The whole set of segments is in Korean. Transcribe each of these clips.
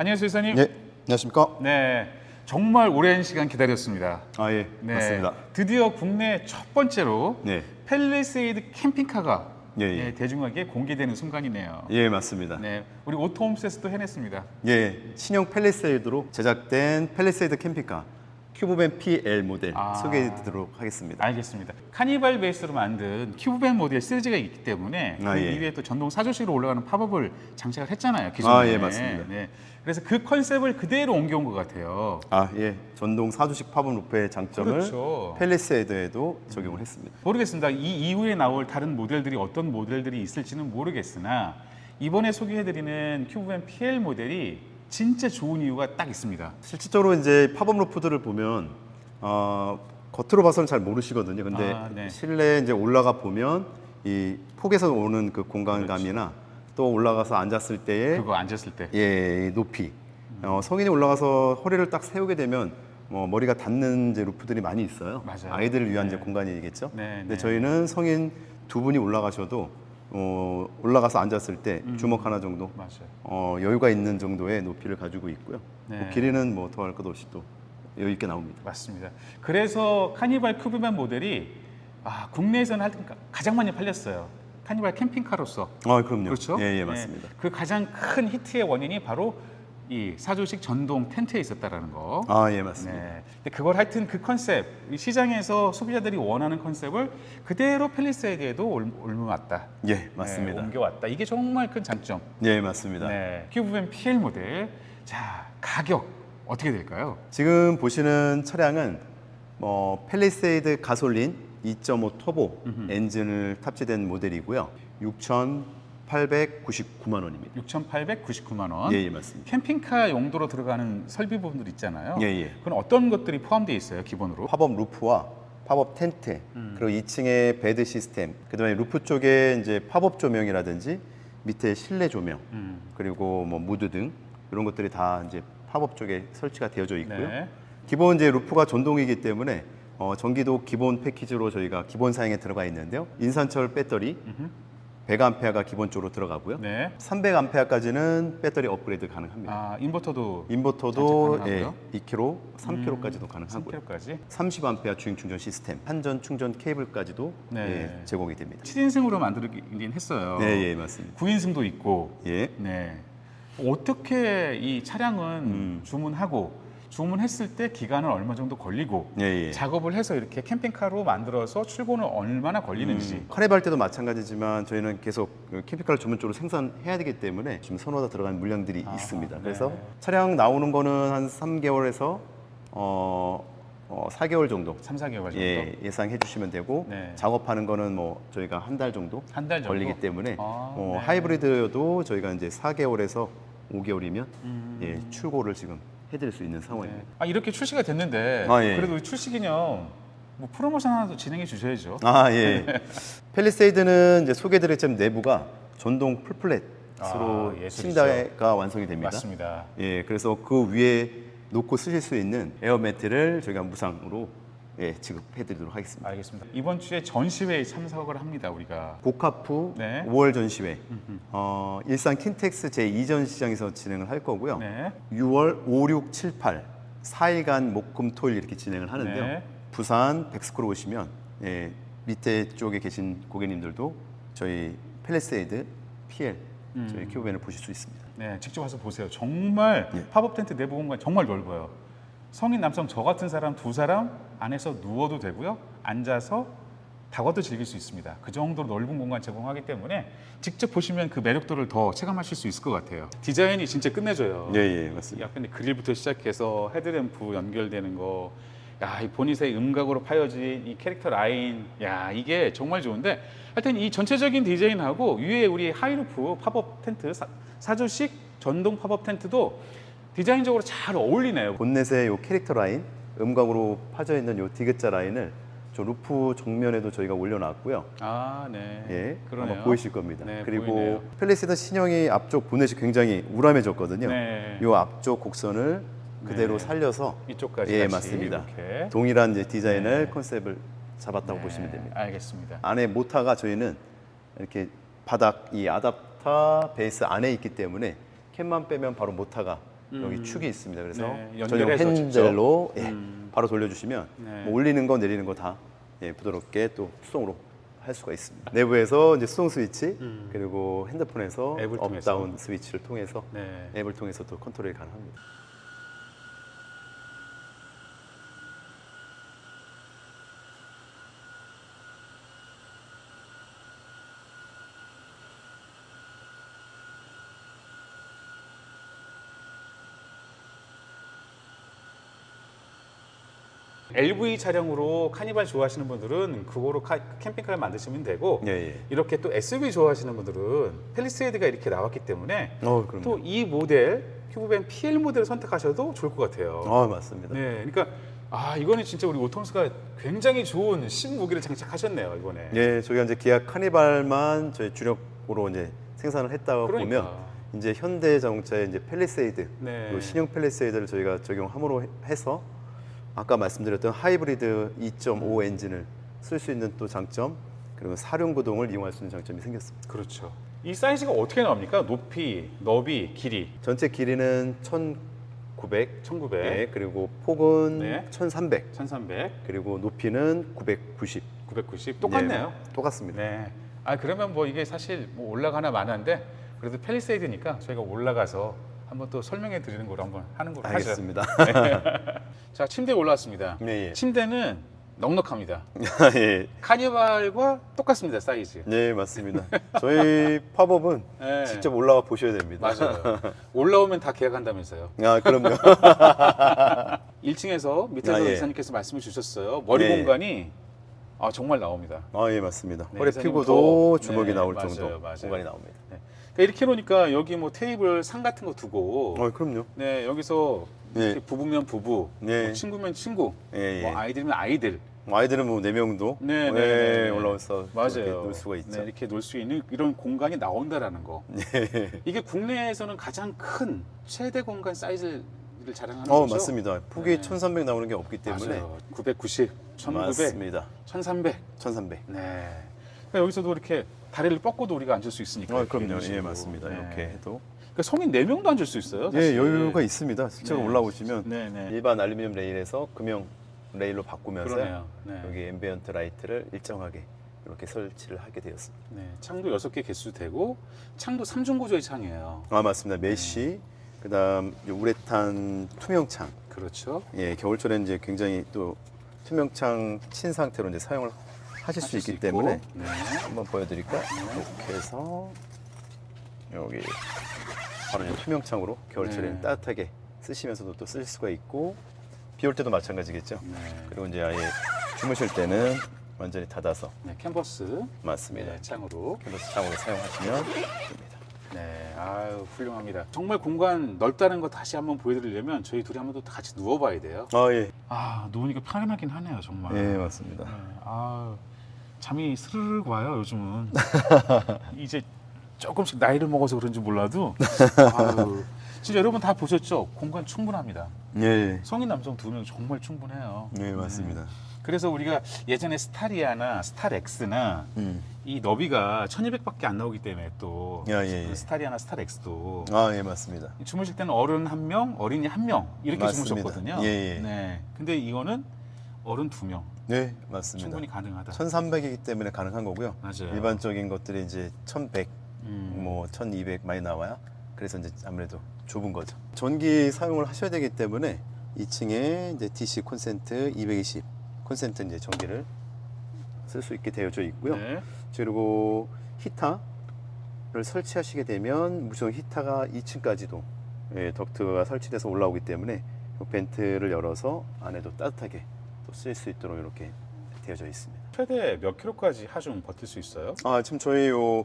안녕하세요, 이사님. 예, 안녕하십니까? 네, 정말 오랜 시간 기다렸습니다. 아 예, 네, 맞습니다. 드디어 국내 첫 번째로 네, 펠리세이드 캠핑카가 예, 예. 네, 대중에게 공개되는 순간이네요. 예 맞습니다. 네, 우리 오토홈스에서도 해냈습니다. 예, 신형 펠리세이드로 제작된 펠리세이드 캠핑카 큐브밴 PL 모델 아. 소개해드리도록 하겠습니다. 알겠습니다. 카니발 베이스로 만든 큐브밴 모델 시리즈가 있기 때문에 아, 그 예. 이외에 또 전동 사조식으로 올라가는 팝업을 장착을 했잖아요. 기존에. 아, 예, 맞습니다. 네. 그래서 그 컨셉을 그대로 옮겨온 것 같아요. 아 예, 전동 사주식 팝업 루프의 장점을 그렇죠. 펠리세이드에도 적용을 했습니다. 모르겠습니다. 이 이후에 나올 다른 모델들이 어떤 모델들이 있을지는 모르겠으나 이번에 소개해드리는 큐브밴 PL 모델이 진짜 좋은 이유가 딱 있습니다. 실질적으로 이제 팝업 루프들을 보면 어, 겉으로 봐서는 잘 모르시거든요. 근데 아, 네. 실내에 이제 올라가 보면 이 폭에서 오는 그 공간감이나 또 올라가서 앉았을 때의 그거 앉았을 때. 예, 이 높이. 어, 성인이 올라가서 허리를 딱 세우게 되면 뭐 머리가 닿는 이제 루프들이 많이 있어요. 맞아요. 아이들을 위한 네. 이제 공간이겠죠. 네, 근데 네. 저희는 성인 두 분이 올라가셔도 어, 올라가서 앉았을 때 음. 주먹 하나 정도 맞아요. 어, 여유가 있는 정도의 높이를 가지고 있고요. 네. 뭐 길이는 뭐 더할 것 없이 또 여유 있게 나옵니다. 맞습니다. 그래서 카니발 큐브밴 모델이 아, 국내에서는 하여튼 가장 많이 팔렸어요. 카니발 캠핑카로서. 아, 그럼요. 그렇죠? 예, 예, 네. 맞습니다. 그 가장 큰 히트의 원인이 바로 이 사조식 전동 텐트에 있었다라는 거. 아, 예, 맞습니다. 네. 근데 그걸 하여튼 그 컨셉, 이 시장에서 소비자들이 원하는 컨셉을 그대로 펠리세이드에도 올- 옮겨왔다. 예, 맞습니다. 네, 옮겨왔다. 이게 정말 큰 장점. 예, 맞습니다. 네. 큐브밴 PL 모델. 자, 가격 어떻게 될까요? 지금 보시는 차량은 뭐 펠리세이드 가솔린 2.5 터보 엔진을 탑재된 모델이고요. 6,899만 원입니다. 6,899만 원. 예, 예, 맞습니다. 캠핑카 용도로 들어가는 설비 부분들 있잖아요. 예, 예. 그건 어떤 것들이 포함되어 있어요, 기본으로? 팝업 루프와 팝업 텐트, 음. 그리고 2층에 베드 시스템, 그다음에 루프 쪽에 이제 팝업 조명이라든지 밑에 실내 조명, 음. 그리고 뭐 무드 등 이런 것들이 다 이제 팝업 쪽에 설치가 되어져 있고요. 네. 기본 이제 루프가 전동이기 때문에 어, 전기도 기본 패키지로 저희가 기본 사양에 들어가 있는데요. 인산철 배터리 100A가 기본적으로 들어가고요. 네. 300A까지는 배터리 업그레이드 가능합니다. 아, 인버터도 인버터도 장착 예, 가능하고요? 2kg, 3kg까지도 가능하고요. 3kg까지. 30A 주행 충전 시스템, 한전 충전 케이블까지도 네. 예, 제공이 됩니다. 7인승으로 만들긴 했어요. 네, 예, 맞습니다. 9인승도 있고. 예. 네. 어떻게 이 차량은 음. 주문하고 주문했을 때 기간은 얼마 정도 걸리고 예, 예. 작업을 해서 이렇게 캠핑카로 만들어서 출고는 얼마나 걸리는지 음, 카니발 때도 마찬가지지만 저희는 계속 그 캠핑카를 전문적으로 생산해야 되기 때문에 지금 선호가 들어간 물량들이 아, 있습니다. 네. 그래서 차량 나오는 거는 한 3개월에서 어, 어 4개월 정도 3, 4개월 정도. 예, 예상해 주시면 되고 네. 작업하는 거는 뭐 저희가 한 달 정도 한 달 정도 걸리기 때문에 아, 어, 네. 하이브리드여도 저희가 이제 4개월에서 5개월이면 음. 예, 출고를 지금 해드릴 수 있는 네. 상황입니다. 아 이렇게 출시가 됐는데 아, 예. 그래도 출시 기념 뭐 프로모션 하나 더 진행해 주셔야죠. 아 예. 펠리세이드는 이제 소개드렸지만 내부가 전동 풀플랫으로 아, 예술이죠. 침대가 완성이 됩니다. 맞습니다. 예, 그래서 그 위에 놓고 쓰실 수 있는 에어매트를 저희가 무상으로 예, 지급해드리도록 하겠습니다. 알겠습니다. 이번 주에 전시회에 참석을 합니다 우리가. 고카프 네. 5월 전시회, 어, 일산 킨텍스 제2전 시장에서 진행을 할 거고요. 네. 6월 5, 6, 7, 8 4일간 목금 토일 이렇게 진행을 하는데요. 네. 부산 백스코로 오시면 예, 밑에 쪽에 계신 고객님들도 저희 펠리세이드 PL 저희 큐브밴을 보실 수 있습니다. 네, 직접 와서 보세요. 정말 예. 팝업 텐트 내부 공간 정말 넓어요. 성인 남성 저 같은 사람 두 사람 안에서 누워도 되고요. 앉아서 다과도 즐길 수 있습니다. 그 정도로 넓은 공간 제공하기 때문에 직접 보시면 그 매력도를 더 체감하실 수 있을 것 같아요. 디자인이 진짜 끝내줘요. 예, 예, 이 맞습니다. 앞에 그릴부터 시작해서 헤드램프 연결되는 거, 야, 이 보닛의 음각으로 파여진 이 캐릭터 라인, 야, 이게 정말 좋은데, 하여튼 이 전체적인 디자인하고 위에 우리 하이루프 팝업 텐트, 사, 사조식 전동 팝업 텐트도 디자인적으로 잘 어울리네요. 본넷의 요 캐릭터 라인, 음각으로 파져 있는 요 디귿자 라인을 저 루프 정면에도 저희가 올려놨고요. 아, 네. 예, 그러네요. 아마 보이실 겁니다. 네, 그리고 보이네요. 펠리세이드 신형이 앞쪽 보넷이 굉장히 우람해졌거든요. 네. 요 앞쪽 곡선을 그대로 네. 살려서 이쪽까지 예, 같이 맞습니다. 이렇게. 동일한 이제 디자인을 네. 컨셉을 잡았다고 네, 보시면 됩니다. 알겠습니다. 안에 모타가 저희는 이렇게 바닥 이 아답타 베이스 안에 있기 때문에 캔만 빼면 바로 모타가 여기 음. 축이 있습니다. 그래서 네, 전용 연결해서 핸들로 예, 음. 바로 돌려주시면 네. 뭐 올리는 거 내리는 거 다 예, 부드럽게 또 수동으로 할 수가 있습니다. 내부에서 이제 수동 스위치 음. 그리고 핸드폰에서 앱을 통해서. 업다운 스위치를 통해서 네. 앱을 통해서 또 컨트롤이 가능합니다. LV 차량으로 카니발 좋아하시는 분들은 그거로 카- 캠핑카를 만드시면 되고 예, 예. 이렇게 또 SUV 좋아하시는 분들은 펠리세이드가 이렇게 나왔기 때문에 어. 또 이 모델 큐브밴 PL 모델을 선택하셔도 좋을 것 같아요. 어, 맞습니다. 네, 그러니까 아 이거는 진짜 우리 오톰스가 굉장히 좋은 신무기를 장착하셨네요 이번에. 예, 저희가 이제 기아 카니발만 저희 주력으로 이제 생산을 했다 그러니까. 보면 이제 현대 자동차의 이제 펠리세이드 네. 신형 펠리세이드를 저희가 적용함으로 해- 해서 아까 말씀드렸던 하이브리드 2.5 엔진을 쓸 수 있는 또 장점 그리고 사륜 구동을 이용할 수 있는 장점이 생겼습니다. 그렇죠. 이 사이즈가 어떻게 나옵니까? 높이, 너비, 길이 전체 길이는 1,900, 1900, 예, 그리고 폭은 네. 1,300, 1300, 그리고 높이는 990. 990 똑같네요. 예, 똑같습니다. 네. 아 그러면 뭐 이게 사실 뭐 올라가나 마나인데 그래도 펠리세이드니까 저희가 올라가서 한번 또 설명해 드리는 거로 한번 하는 걸로. 알겠습니다. 자 침대 올라왔습니다. 예, 예. 침대는 넉넉합니다. 예, 카니발과 똑같습니다 사이즈. 네 맞습니다. 저희 팝업은 네. 직접 올라와 보셔야 됩니다. 맞아요. 올라오면 다 계약한다면서요. 아 그럼요. 1층에서 밑에서 아, 예. 이사님께서 말씀해 주셨어요. 머리 네. 공간이 아, 정말 나옵니다. 아 예 맞습니다. 네, 허리 피고도 더- 주먹이 네, 나올 맞아요, 정도 맞아요. 공간이 나옵니다. 그러니까 이렇게 놓으니까 여기 뭐 테이블 상 같은 거 두고 어 그럼요. 네 여기서 네. 이렇게 부부면 부부, 네. 뭐 친구면 친구, 예, 예. 뭐 아이들이면 아이들, 뭐 아이들은 뭐 네 명도 네, 예, 네, 네, 네. 올라와서 맞아요. 이렇게 놀 수가 있죠. 네, 이렇게 놀 수 있는 이런 공간이 나온다라는 거. 네. 이게 국내에서는 가장 큰 최대 공간 사이즈를 자랑하는 어 거죠. 맞습니다. 폭이 네. 1,300 나오는 게 없기 때문에 맞아요. 990, 1900, 맞습니다. 1300. 1,300. 네. 그러니까 여기서도 이렇게 다리를 뻗고도 우리가 앉을 수 있으니까. 어 이렇게 그럼요. 이런 예 식으로. 맞습니다. 네. 이렇게 해도 그러니까 성인 4명도 앉을 수 있어요. 예 사실. 여유가 있습니다. 실제로 네. 올라오시면 네, 네. 일반 알루미늄 레일에서 금형 레일로 바꾸면서 그러네요. 네. 여기 앰비언트 라이트를 일정하게 이렇게 설치를 하게 되었습니다. 네. 창도 6개 개수 되고 창도 3중 구조의 창이에요. 아 맞습니다. 메쉬, 그다음 이 우레탄 투명창. 그렇죠. 예, 겨울철에 이제 굉장히 또 투명창 친 상태로 이제 사용을 하실 수 있기. 때문에 네. 한번 보여드릴까요? 이렇게 해서 여기 바로 이제 투명창으로 겨울철에는 네. 따뜻하게 쓰시면서도 또 쓸 수가 있고 비 올 때도 마찬가지겠죠. 네. 그리고 이제 아예 주무실 때는 완전히 닫아서 네, 캔버스 맞습니다. 네, 창으로. 캔버스 창으로 사용하시면 됩니다. 네, 아유 훌륭합니다. 정말 공간 넓다는 거 다시 한번 보여드리려면 저희 둘이 한번 또 같이 누워봐야 돼요. 아 예, 아 누우니까 편안하긴 하네요, 정말. 예 맞습니다. 네, 아 잠이 스르륵 와요 요즘은. 이제 조금씩 나이를 먹어서 그런지 몰라도. 아유, 진짜 여러분 다 보셨죠? 공간 충분합니다. 예, 성인 남성 두 명 정말 충분해요. 예 맞습니다. 그래서 우리가 예전에 스타리아나 스타렉스나 음. 이 너비가 1200밖에 안 나오기 때문에 또 야, 예, 예. 스타리아나 스타렉스도 아 예 맞습니다. 주무실 때는 어른 한 명, 어린이 한 명 이렇게 맞습니다. 주무셨거든요. 예, 예. 네. 근데 이거는 어른 두 명 네 맞습니다. 충분히 가능하다. 1300이기 때문에 가능한 거고요. 맞아요. 일반적인 것들이 이제 1100, 음. 뭐 1200 많이 나와야 그래서 이제 아무래도 좁은 거죠. 전기 사용을 하셔야 되기 때문에 2층에 이제 DC 콘센트 220 콘센트 이제 전기를 쓸 수 있게 되어져 있고요. 네. 그리고 히타를 설치하시게 되면 무선 히타가 2층까지도 예, 덕트가 설치돼서 올라오기 때문에 이 벤트를 열어서 안에도 따뜻하게 또 쓸 수 있도록 이렇게 되어져 있습니다. 최대 몇 킬로까지 하중 버틸 수 있어요? 아 지금 저희 요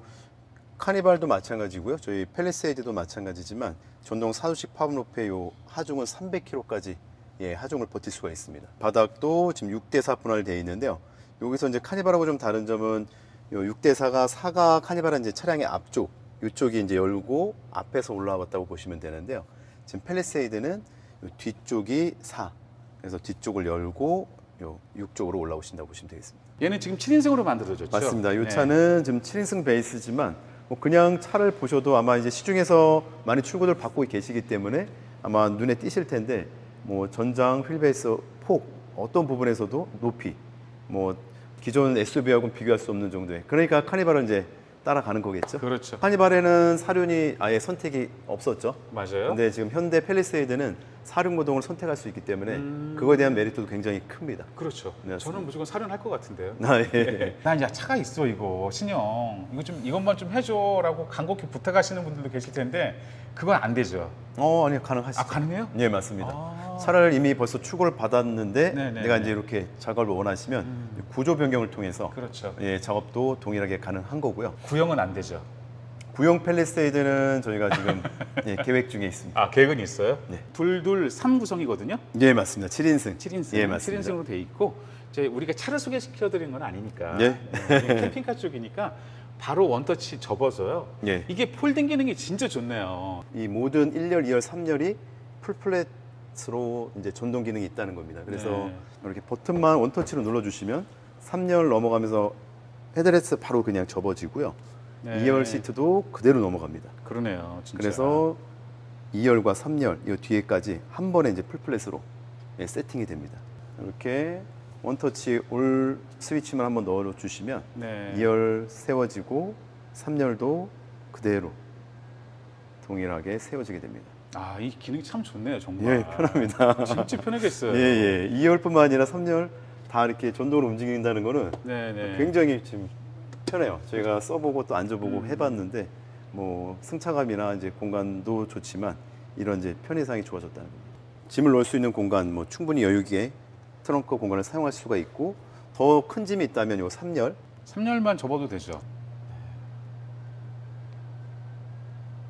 카니발도 마찬가지고요. 저희 펠리세이드도 마찬가지지만 전동 사두식 팝업로페 요 하중은 300km까지 예, 하중을 버틸 수가 있습니다. 바닥도 지금 6대 4 분할되어 있는데요. 여기서 이제 카니발하고 좀 다른 점은 요 6대 4가 사가 카니발은 이제 차량의 앞쪽 이쪽이 이제 열고 앞에서 올라왔다고 보시면 되는데요. 지금 펠리세이드는 요 뒤쪽이 4. 그래서 뒤쪽을 열고 요 6쪽으로 올라오신다고 보시면 되겠습니다. 얘는 지금 7인승으로 만들어졌죠? 맞습니다. 이 네. 차는 지금 7인승 베이스지만 뭐 그냥 차를 보셔도 아마 이제 시중에서 많이 출고를 받고 계시기 때문에 아마 눈에 띄실 텐데 뭐 전장 휠베이스 폭 어떤 부분에서도 높이 뭐 기존 SUV하고는 비교할 수 없는 정도의 그러니까 카니발은 이제 따라가는 거겠죠. 그렇죠. 카니발에는 사륜이 아예 선택이 없었죠. 맞아요. 근데 지금 현대 펠리세이드는 사륜 구동을 선택할 수 있기 때문에 음. 그거에 대한 메리트도 굉장히 큽니다. 그렇죠. 네, 저는 무조건 사륜할 것 같은데요. 아, 예. 나 이제 차가 있어 이거 신형 이거 좀 이것만 좀 해줘라고 간곡히 부탁하시는 분들도 계실 텐데 그건 안 되죠. 어, 아니 가능하시죠. 아 가능해요? 예, 맞습니다. 아. 차를 이미 벌써 추구를 받았는데 네네. 내가 이제 이렇게 작업을 원하시면 음. 구조 변경을 통해서 그렇죠. 예, 작업도 동일하게 가능한 거고요. 구형은 안 되죠. 구형 펠리세이드는 저희가 지금 예, 계획 중에 있습니다. 아 계획은 있어요? 네. 둘둘 3구성이거든요. 예, 맞습니다. 7인승. 7인승, 예, 맞습니다. 7인승으로 돼 있고 이제 우리가 차를 소개시켜 드리는 건 아니니까 예. 네, 캠핑카 쪽이니까 바로 원터치 접어서요. 예. 이게 폴딩 기능이 진짜 좋네요. 이 모든 1열, 2열, 3열이 풀플랫으로 이제 전동 기능이 있다는 겁니다. 그래서 네. 이렇게 버튼만 원터치로 눌러주시면 3열 넘어가면서 헤드레스 바로 그냥 접어지고요. 네. 2열 시트도 그대로 넘어갑니다. 그러네요. 진짜. 그래서 2열과 3열 이 뒤에까지 한 번에 이제 풀플랫으로 예, 세팅이 됩니다. 이렇게 원터치 올 스위치만 한번 넣어 주시면 네. 2열 세워지고 3열도 그대로 동일하게 세워지게 됩니다. 아, 이 기능이 참 좋네요, 정말. 예, 편합니다. 진짜 편하겠어요. 예, 예. 2열뿐만 아니라 3열 다 이렇게 전동으로 움직인다는 거는 네, 네. 굉장히 지금 편해요. 저희가 써보고 또 앉아보고 음. 해봤는데 뭐 승차감이나 이제 공간도 좋지만 이런 이제 편의상이 좋아졌다는 겁니다. 짐을 넣을 수 있는 공간 뭐 충분히 여유 있게 트렁크 공간을 사용할 수가 있고 더 큰 짐이 있다면 요 3열 3열만 접어도 되죠.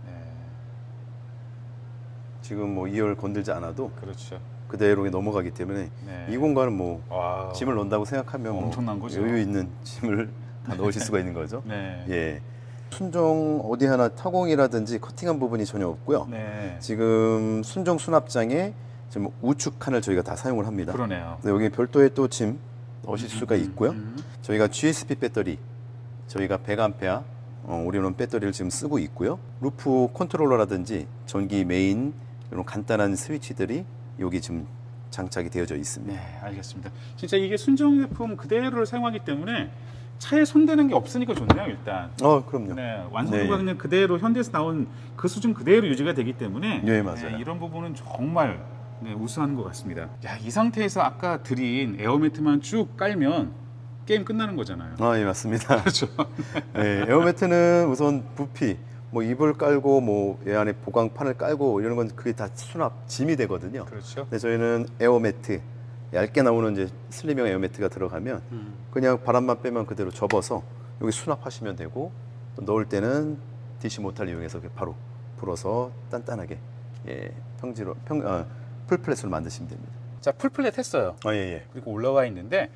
네. 지금 뭐 2열 건들지 않아도 그렇죠. 그대로 넘어가기 때문에 네. 이 공간은 뭐 와. 짐을 넣는다고 생각하면 뭐 엄청난 거죠. 여유 있는 짐을 다 넣으실 수가 있는 거죠. 네. 예. 순정 어디 하나 타공이라든지 커팅한 부분이 전혀 없고요. 네. 지금 순정 수납장에 지금 우측 칸을 저희가 다 사용을 합니다. 그러네요. 근데 여기 별도의 또 짐 넣으실 수가 있고요. 음. 저희가 GSP 배터리, 저희가 100A 어, 우리는 배터리를 지금 쓰고 있고요. 루프 컨트롤러라든지 전기 메인 이런 간단한 스위치들이 여기 지금 장착이 되어져 있습니다. 네, 알겠습니다. 진짜 이게 순정 제품 그대로를 사용하기 때문에 차에 손대는 게 없으니까 좋네요, 일단. 어, 그럼요. 네, 완성도가 네. 그냥 그대로 현대에서 나온 그 수준 그대로 유지가 되기 때문에 네, 맞아요. 이런 부분은 정말 네, 우수한 것 같습니다. 야, 이 상태에서 아까 드린 에어매트만 쭉 깔면 게임 끝나는 거잖아요. 아, 예, 맞습니다. 그렇죠. 네, 에어매트는 우선 부피, 뭐 이불 깔고 뭐 얘 안에 보강판을 깔고 이런 건 그게 다 수납 짐이 되거든요. 그렇죠. 근데 저희는 에어매트 얇게 나오는 이제 슬림형 에어매트가 들어가면 음. 그냥 바람만 빼면 그대로 접어서 여기 수납하시면 되고 또 넣을 때는 DC 모터를 이용해서 이렇게 바로 불어서 단단하게 예, 평지로 평 아, 풀플랫으로 만드시면 됩니다. 자, 풀플랫 했어요. 아, 예, 예. 그리고 올라와 있는데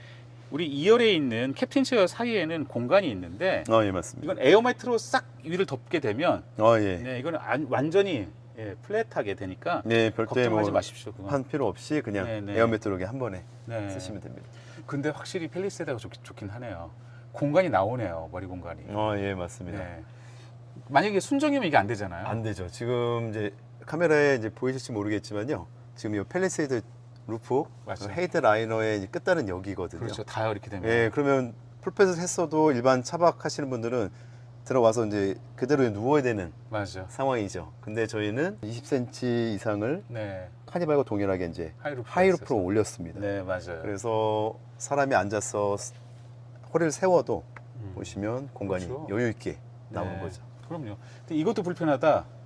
우리 2열에 있는 캡틴 체어 사이에는 공간이 있는데 아, 예, 맞습니다. 이건 에어매트로 싹 위를 덮게 되면 아, 예. 네, 이거는 안- 완전히 예, 플랫하게 되니까 네, 별도의 걱정하지 뭐 마십시오. 그건. 한 필요 없이 그냥 네, 네. 에어매트로 이렇게 한 번에 네. 쓰시면 됩니다. 근데 확실히 펠리세드가 좋, 좋긴 하네요. 공간이 나오네요. 머리 공간이. 아, 예, 맞습니다. 네. 만약에 순정이면 이게 안 되잖아요. 안 되죠. 지금 이제 카메라에 이제 보이실지 모르겠지만요. 지금 이 펠리세이드 루프 맞죠. 헤이드 라이너의 끝단은 여기거든요. 그렇죠. 다 이렇게 되면. 예, 그러면 풀펫을 했어도 일반 차박 하시는 분들은 들어와서 이제 그대로 누워야 되는 맞아. 상황이죠. 근데 저희는 20cm 이상을 네. 카니발과 동일하게 이제 하이루프. 하이루프로 올렸습니다. 네, 맞아요. 그래서 사람이 앉아서 허리를 세워도 음. 보시면 공간이 그렇죠. 여유 있게 나오는 네. 거죠. 그럼요. 근데 이것도 불편하다.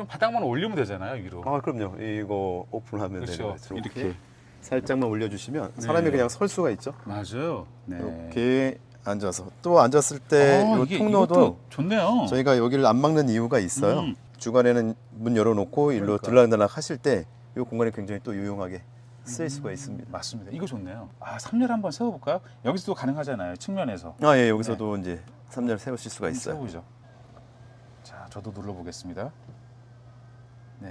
그럼 바닥만 올리면 되잖아요, 위로. 아, 그럼요. 이거 오픈하면 그렇죠. 되는 거죠. 이렇게. 살짝만 올려주시면 네. 사람이 그냥 설 수가 있죠. 맞아요. 네. 이렇게 앉아서 또 앉았을 때 아, 이 이게 통로도 이것도 좋네요. 저희가 여기를 안 막는 이유가 있어요. 음. 주간에는 문 열어놓고 일로 그러니까. 들락날락 하실 때 이 공간이 굉장히 또 유용하게 쓰일 음. 수가 있습니다. 맞습니다. 이거 좋네요. 아, 3열 한번 세워볼까요? 여기서도 가능하잖아요. 측면에서. 아, 예, 여기서도 이제 3열 세우실 수가 있어요. 세워보죠. 자, 저도 눌러보겠습니다. 네.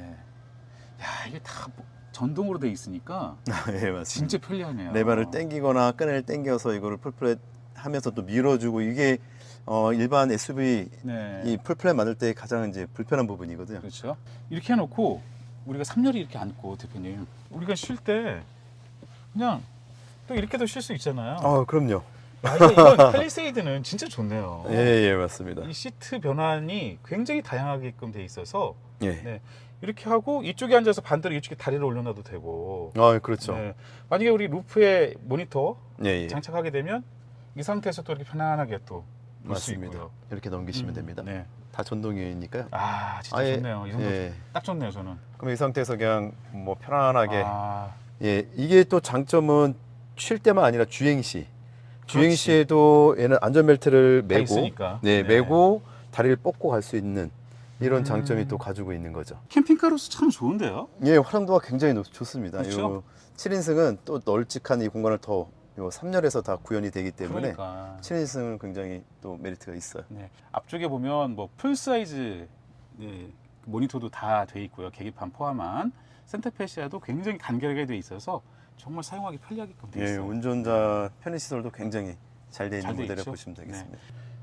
야, 이게 다 뭐- 전동으로 돼 있으니까 아, 예, 맞습니다. 진짜 편리하네요. 레바를 땡기거나 끈을 땡겨서 이거를 풀플랫 하면서 또 밀어주고 이게 어, 일반 SUV 네. 이 풀플랫 만들 때 가장 이제 불편한 부분이거든요. 그렇죠. 이렇게 해놓고 우리가 3열이 이렇게 앉고 대표님 우리가 쉴 때 그냥 또 이렇게도 쉴 수 있잖아요. 아, 그럼요. 아, 이거, 이거 펠리세이드는 진짜 좋네요. 예, 예, 맞습니다. 이 시트 변환이 굉장히 다양하게끔 돼 있어서 예. 네, 이렇게 하고 이쪽에 앉아서 반대로 이쪽에 다리를 올려놔도 되고 아, 그렇죠. 네, 만약에 우리 루프에 모니터 예, 예. 장착하게 되면 이 상태에서 또 이렇게 편안하게 또 볼 수 맞습니다. 있고요. 이렇게 넘기시면 음, 됩니다. 네. 다 전동이니까요. 아 진짜 아예, 좋네요. 이 정도 예. 딱 좋네요 저는. 그럼 이 상태에서 그냥 뭐 편안하게 아, 예, 이게 또 장점은 쉴 때만 아니라 주행 시. 주행 그렇지. 시에도 얘는 안전벨트를 다 매고 있으니까. 네, 네. 매고 다리를 뻗고 갈 수 있는 이런 음. 장점이 또 가지고 있는 거죠. 캠핑카로서 참 좋은데요. 예, 활용도가 굉장히 높- 좋습니다. 그렇죠? 요 7인승은 또 널찍한 이 공간을 더요 3열에서 다 구현이 되기 때문에 그러니까. 7인승은 굉장히 또 메리트가 있어요. 네. 앞쪽에 보면 뭐 풀 사이즈 네, 모니터도 다 돼 있고요. 계기판 포함한 센터페시아도 굉장히 간결하게 돼 있어서 정말 사용하기 편리하게끔 돼 예, 있어요. 운전자 편의 시설도 굉장히 잘 돼 있는 잘돼 모델을 있죠? 보시면 되겠습니다.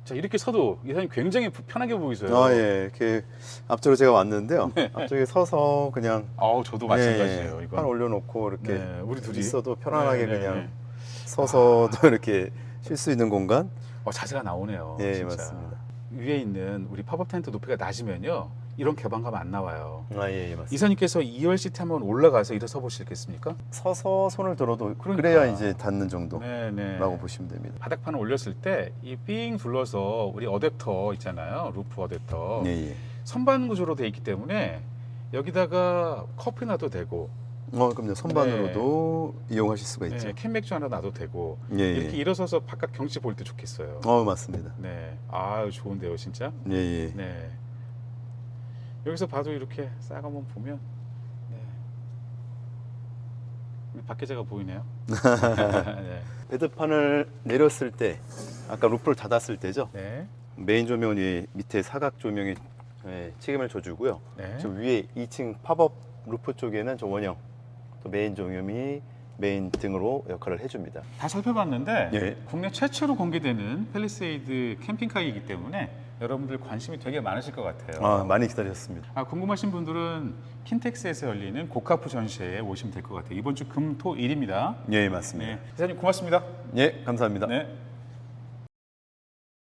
자 이렇게 서도 이사님 굉장히 부- 편하게 보이세요. 아, 예. 이렇게 앞쪽으로 제가 왔는데요. 앞쪽에 서서 그냥 아우 저도 마찬가지예요. 예. 팔 올려놓고 이렇게 네, 우리 둘이 있어도 편안하게 네, 네, 그냥 네. 서서도 이렇게 쉴 수 있는 공간. 어, 자세가 나오네요. 예, 진짜. 맞습니다. 위에 있는 우리 팝업 텐트 높이가 낮으면요 이런 개방감 안 나와요. 아, 예, 예, 맞습니다. 이사님께서 2열 시트 한번 올라가서 일어서 보시겠습니까? 서서 손을 들어도 그러니까. 그래야 이제 닿는 정도라고 네 네. 보시면 됩니다. 바닥판을 올렸을 때 이 삥 둘러서 우리 어댑터 있잖아요. 루프 어댑터. 예, 예. 선반 구조로 돼 있기 때문에 여기다가 커피 놔도 되고 어, 그럼요. 선반으로도 이용하실 수가 있죠. 네, 캔맥주 하나 놔도 되고 예, 이렇게 예. 일어서서 바깥 경치 볼 때 좋겠어요. 어, 맞습니다. 네, 아 좋은데요, 진짜. 예, 예. 네, 여기서 봐도 이렇게 싹 한번 보면 네. 밖에자가 보이네요. 네. 베드판을 내렸을 때 아까 루프를 닫았을 때죠. 네, 메인 조명 위에 밑에 사각 조명이 예, 책임을 져주고요. 네. 저 위에 2층 팝업 루프 쪽에는 저 원형 또 메인 조명이 메인 등으로 역할을 해줍니다. 다 살펴봤는데 예. 국내 최초로 공개되는 펠리세이드 캠핑카이기 때문에 여러분들 관심이 되게 많으실 것 같아요. 아, 많이 기다렸습니다. 아, 궁금하신 분들은 킨텍스에서 열리는 고카프 전시회에 오시면 될 것 같아요. 이번 주 금, 토, 일입니다. 예, 맞습니다. 네, 기사님 고맙습니다. 예, 감사합니다. 네.